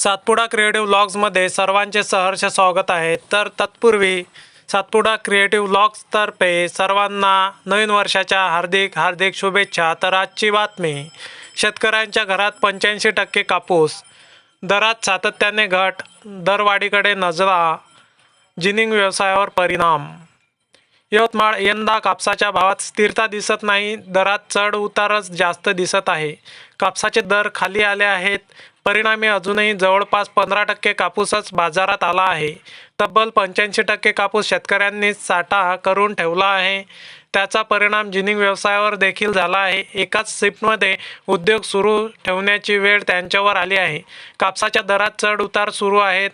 Satpura creative व्लॉग्समध्ये सर्वांचे सहर्ष स्वागत आहे. तर तत्पूर्वी सातपुडा क्रिएटिव्ह व्लॉग्सतर्फे सर्वांना नवीन वर्षाच्या हार्दिक हार्दिक शुभेच्छा. तर आजची बातमी शेतकऱ्यांच्या घरात पंच्याऐंशी टक्के कापूस दरात सातत्याने घट दरवाढीकडे नजरा जिनिंग व्यवसायावर परिणाम. यवतमाळ यंदा कापसाच्या भावात स्थिरता दिसत नाही दरात चढ उतारच जास्त दिसत आहे. कापसाचे दर खाली आले आहेत परिणामी अजूनही जवळपास पंधरा टक्के कापूसच बाजारात आला आहे. तब्बल पंच्याऐंशी टक्के कापूस शेतकऱ्यांनी साठा करून ठेवला आहे. त्याचा परिणाम जिनिंग व्यवसायावर देखील झाला आहे. एकाच शिफ्टमध्ये उद्योग सुरू ठेवण्याची वेळ त्यांच्यावर आली आहे. कापसाच्या दरात चढ उतार सुरू आहेत.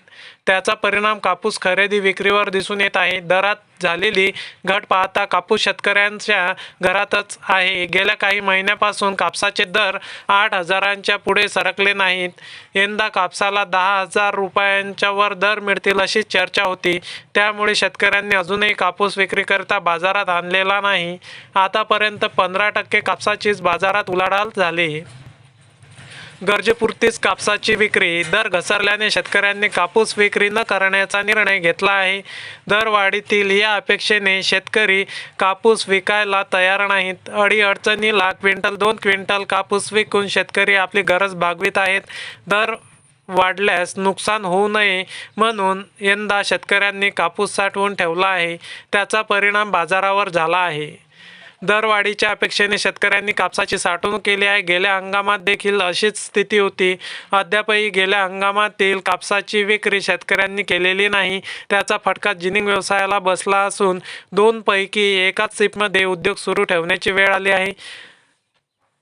त्याचा परिणाम कापूस खरेदी विक्रीवर दिसून येत आहे. दरात झालेली घट पाहता कापूस शेतकऱ्यांच्या घरातच आहे. गेल्या काही महिन्यापासून कापसाचे दर आठ हजारांच्या पुढे सरकले नाहीत. यंदा कापसाला दहा हजार रुपयांच्या वर दर मिळतील अशी चर्चा होती. त्यामुळे शेतकऱ्यांनी अजूनही कापूस विक्रीकरिता बाजारात आणलेला नाही. आतापर्यंत पंधरा टक्के कापसाचीच बाजारात उलाढाल झाली. गरजेपुरतीच कापसाची विक्री. दर घसरल्याने शेतकऱ्यांनी कापूस विक्री न करण्याचा निर्णय घेतला आहे. दरवाढीतील या अपेक्षेने शेतकरी कापूस विकायला तयार नाहीत. अडीअडचणीला क्विंटल दोन क्विंटल कापूस विकून शेतकरी आपली गरज भागवित आहेत. दर वाढल्यास नुकसान होऊ नये म्हणून यंदा शेतकऱ्यांनी कापूस साठवून ठेवला आहे. त्याचा परिणाम बाजारावर झाला आहे. दरवाढीच्या अपेक्षेने शेतकऱ्यांनी कापसाची साठवणूक केली आहे. गेल्या हंगामात देखील अशीच स्थिती होती. अद्यापही गेल्या हंगामातील कापसाची विक्री शेतकऱ्यांनी केलेली नाही. त्याचा फटका जिनिंग व्यवसायाला बसला असून दोनपैकी एकाच सिपमध्ये उद्योग सुरू ठेवण्याची वेळ आली आहे.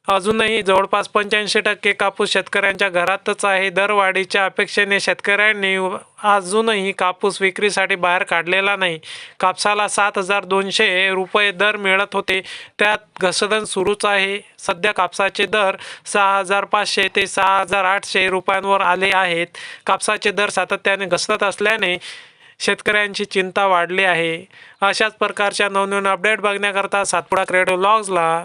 अजूनही जवळपास पंच्याऐंशी टक्के कापूस शेतकऱ्यांच्या घरातच आहे. दरवाढीच्या अपेक्षेने शेतकऱ्यांनी अजूनही कापूस विक्रीसाठी बाहेर काढलेला नाही. कापसाला सात हजार दोनशे रुपये दर मिळत होते. त्यात घसरण सुरूच आहे. सध्या कापसाचे दर सहा हजार पाचशे ते सहा हजार आठशे रुपयांवर आले आहेत. कापसाचे दर सातत्याने घसरत असल्याने शेतकऱ्यांची चिंता वाढली आहे. अशाच प्रकारच्या नवनवीन अपडेट बघण्याकरता सातपुडा क्रेडो लॉग्सला